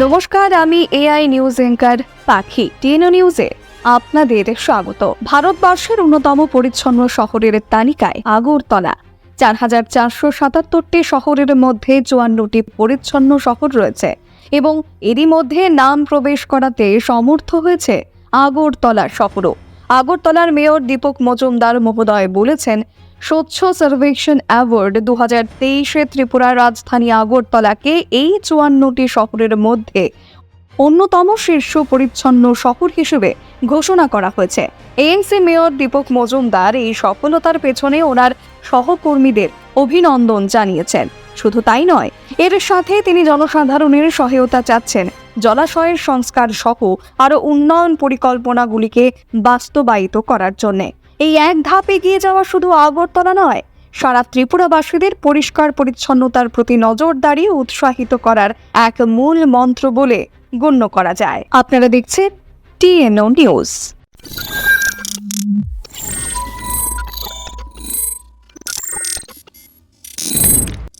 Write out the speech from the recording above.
নমস্কার, আমি AI news anchor Pakhi TNO নিউজে আপনাদের স্বাগত। ভারতবর্ষের অন্যতম পরিচ্ছন্ন শহরের তালিকায় আগরতলা। চার হাজার চারশো সাতাত্তরটি শহরের মধ্যে চুয়ান্নটি পরিচ্ছন্ন শহর রয়েছে এবং এরই মধ্যে নাম প্রবেশ করাতে সমর্থ হয়েছে আগরতলা শহরও। আগরতলার মেয়র দীপক মজুমদার মহোদয় বলেছেন, স্বচ্ছ সার্ভেকশন অ্যাওয়ার্ড দু হাজার তেইশে ত্রিপুরার রাজধানী আগরতলাকে এই চুয়ান্নটি শহরের মধ্যে অন্যতম শীর্ষ পরিচ্ছন্ন শহর হিসেবে ঘোষণা করা হয়েছে। এএনসি মেয়র দীপক মজুমদার এই সফলতার পেছনে ওনার সহকর্মীদের অভিনন্দন জানিয়েছেন। শুধু তাই নয়, এর সাথে তিনি জনসাধারণের সহায়তা চাচ্ছেন। জলাশয়ের সংস্কার সহ আরও উন্নয়ন পরিকল্পনাগুলিকে বাস্তবায়িত করার জন্যে। এই এক ধাপ এগিয়ে যাওয়া শুধু আগরতলা নয়, সারা ত্রিপুরাবাসীদের পরিষ্কার পরিচ্ছন্নতার প্রতি নজরদারি উৎসাহিত করার এক মূল মন্ত্র বলে গণ্য করা যায়। আপনারা দেখছেন টিএনও নিউজ।